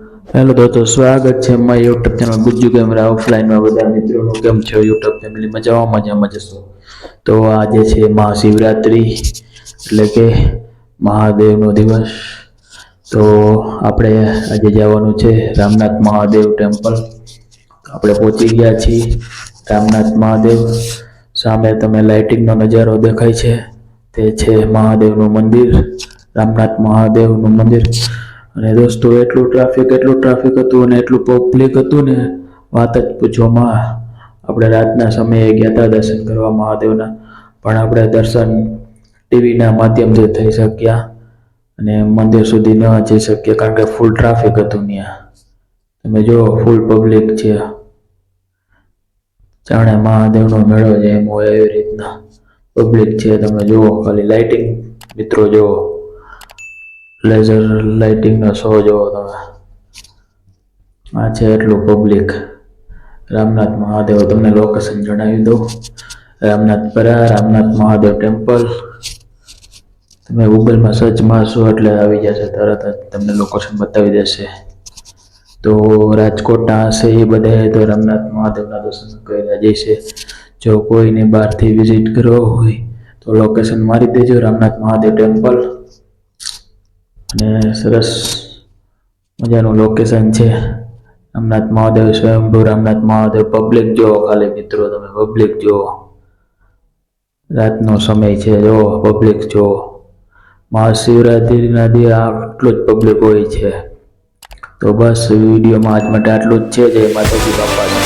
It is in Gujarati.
હેલો દોસ્તો, સ્વાગત છે મારી યુટ્યુબ ચેનલ ગુજ્જુ કેમેરા ઓફલાઈનમાં બધા મિત્રોનું. કેમ છે યુટ્યુબ ફેમિલી મજામાં? મજામાં જશો. તો આજે છે મહાશિવરાત્રિ, એટલે કે મહાદેવનો દિવસ. તો આપણે આજે જવાનું છે રામનાથ મહાદેવ ટેમ્પલ આપણે પહોંચી ગયા છીએ રામનાથ મહાદેવ. સામે તમે લાઇટિંગનો નજારો દેખાય છે. તે છે મહાદેવનું મંદિર, રામનાથ મહાદેવનું મંદિર. અને દોસ્તો, એટલું ટ્રાફિક એટલું ટ્રાફિક હતું અને એટલું પબ્લિક હતું ને, વાત જ પૂછવામાં આપણે રાતના સમયે ગયા હતા દર્શન કરવા મહાદેવના. પણ આપણે દર્શન ટીવીના માધ્યમથી થઈ શક્યા અને મંદિર સુધી ન જઈ શકીએ કારણ કે ફૂલ ટ્રાફિક હતું ત્યાં. તમે જો ફૂલ પબ્લિક છે. જાણે મહાદેવનો મેળો એમ હોય એવી રીતના પબ્લિક છે. તમે જુઓ, ખાલી લાઇટિંગ મિત્રો જુઓ. લેઝર લાઇટિંગનો શો જોવો તમે. આ છે એટલું પબ્લિક રામનાથ મહાદેવ, તમને લોકેશન જણાવી દઉં. રામનાથપરા રામનાથ મહાદેવ ટેમ્પલ તમે ગૂગલમાં સર્ચ મારશો એટલે આવી જશે તરત જ તમને લોકેશન બતાવી દેશે. તો રાજકોટના હશે એ બધા તો રામનાથ મહાદેવના દર્શન કર્યા જઈશે. જો કોઈને બહારથી વિઝિટ કરવો હોય તો લોકેશન મારી દેજો, રામનાથ મહાદેવ ટેમ્પલ અને સરસ મજાનું લોકેશન છે. રામનાથ મહાદેવ, સ્વયંભૂ રામનાથ મહાદેવ પબ્લિક જુઓ ખાલી મિત્રો, તમે પબ્લિક જુઓ. રાતનો સમય છે જો પબ્લિક જુઓ. મહાશિવરાત્રિના દી આટલું જ પબ્લિક હોય છે. તો બસ વિડીયોમાં આજ માટે આટલું જ છે. જય માતાજી, બાપા